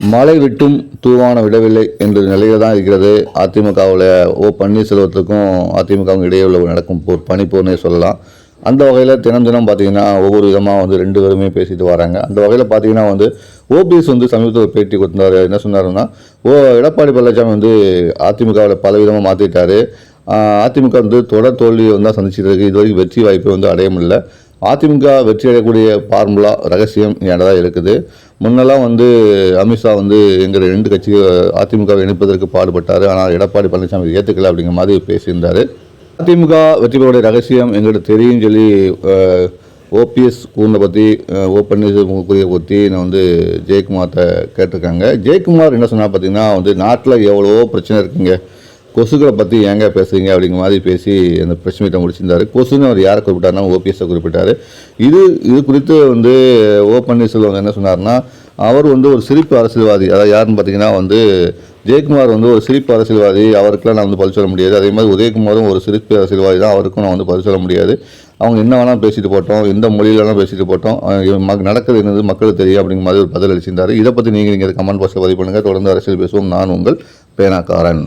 மழை விட்டும் தூவான விடவில்லை என்ற நிலையில் தான் இருக்கிறது. அதிமுகவில் ஓ பன்னீர்செல்வத்துக்கும் அதிமுகவும் இடையே உள்ள நடக்கும் போர் பனிப்போர்னே சொல்லலாம். அந்த வகையில் தினம் தினம் பார்த்தீங்கன்னா ஒவ்வொரு விதமாக வந்து ரெண்டு பேருமே பேசிட்டு வராங்க. அந்த வகையில் பார்த்தீங்கன்னா வந்து ஓபிஎஸ் வந்து சமீபத்தில் ஒரு பேட்டி கொடுத்தாரு. என்ன சொன்னாருன்னா ஓ எடப்பாடி பழனிசாமி வந்து அதிமுகவில் பல விதமாக மாற்றிட்டாரு அதிமுக வந்து தொடர் தோல்வியை வந்து தான் இது வரைக்கும் வெற்றி வாய்ப்பை வந்து அடைய முடியல. அதிமுக வெற்றி அடையக்கூடிய ஃபார்முலா ரகசியம் என்னதான் இருக்குது. முன்னெல்லாம் வந்து அமித்ஷா வந்து எங்கள் ரெண்டு கட்சி அதிமுகவை இணைப்பதற்கு பாடுபட்டார். ஆனால் எடப்பாடி பழனிசாமி ஏற்றுக்கல அப்படிங்கிற மாதிரி பேசியிருந்தார். அதிமுக வெற்றி பெறக்கூடிய ரகசியம் எங்களுக்கு தெரியும் சொல்லி ஓபிஎஸ் கூண்டை பற்றி ஓ பன்னீர்செல்வம் கூறிய பற்றி நான் வந்து ஜெயக்குமார்கிட்ட கேட்டிருக்காங்க. ஜெயக்குமார் என்ன சொன்னால் பார்த்தீங்கன்னா வந்து நாட்டில் எவ்வளோ பிரச்சனை இருக்குங்க. கொசுக்களை பற்றி ஏங்க பேசுறீங்க அப்படிங்கிற மாதிரி பேசி அந்த பிரஸ் முடிச்சிருந்தாரு. கொசுன்னு அவர் யாரை குறிப்பிட்டாருன்னா ஓபிஎஸை குறிப்பிட்டார். இது இது குறித்து வந்து ஓ பன்னீர்செல்வம் என்ன சொன்னார்னா அவர் வந்து ஒரு சிரிப்பு அரசியல்வாதி. அதாவது யாருன்னு பார்த்தீங்கன்னா வந்து ஜெயக்குமார் வந்து ஒரு சிரிப்பு அரசியல்வாதி. அவருக்கெல்லாம் நான் வந்து பதில் சொல்ல முடியாது. அதே மாதிரி உதயகுமாரும் ஒரு சிரிப்பு அரசியல்வாதி தான். அவருக்கும் நான் வந்து பதில் சொல்ல முடியாது. அவங்க என்ன வேணால் பேசிட்டு போட்டோம். எந்த மொழியிலலாம் பேசிட்டு போட்டோம். நடக்கிறது மக் நடக்குது என்னது மக்களுக்கு தெரியும் அப்படிங்கிற மாதிரி ஒரு பதில் அளிச்சிருந்தார். இதை பற்றி நீங்கள் நீங்கள் கமெண்ட் பாக்ஸில் பதிவு பண்ணுங்கள் தொடர்ந்து அரசியல் பேசுவோம். நான் உங்கள் பேனாக்காரன்.